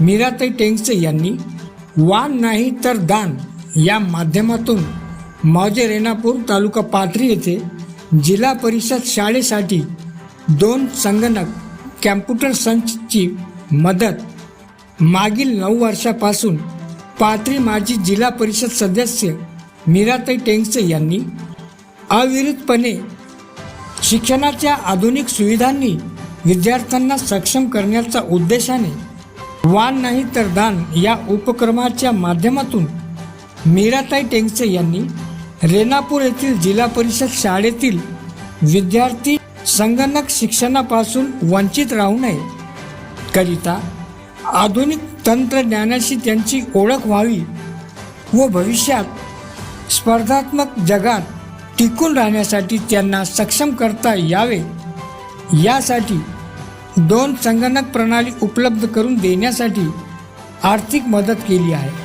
मीराताई टेंगसे यांनी वान नाही तर दान या माध्यमातून मौजे रेणापूर तालुका पाथरी येथे जिल्हा परिषद शाळेसाठी दोन संगणक कॅम्प्युटर संचची मदत. मागील नऊ वर्षापासून पाथरी माजी जिल्हा परिषद सदस्य मीराताई टेंगसे यांनी अविरतपणे शिक्षणाच्या आधुनिक सुविधांनी विद्यार्थ्यांना सक्षम करण्याच्या उद्देशाने वान नाही तर दान या उपक्रमाच्या माध्यमातून मीराताई टेंगसे यांनी रेणापूर येथील जिल्हा परिषद शाळेतील विद्यार्थी संगणक शिक्षणापासून वंचित राहू नये करिता आधुनिक तंत्रज्ञानाशी त्यांची ओळख व्हावी व भविष्यात स्पर्धात्मक जगात टिकून राहण्यासाठी त्यांना सक्षम करता यावे. यासाठी दोन संगणक प्रणाली उपलब्ध करून देण्यासाठी आर्थिक मदत केली आहे.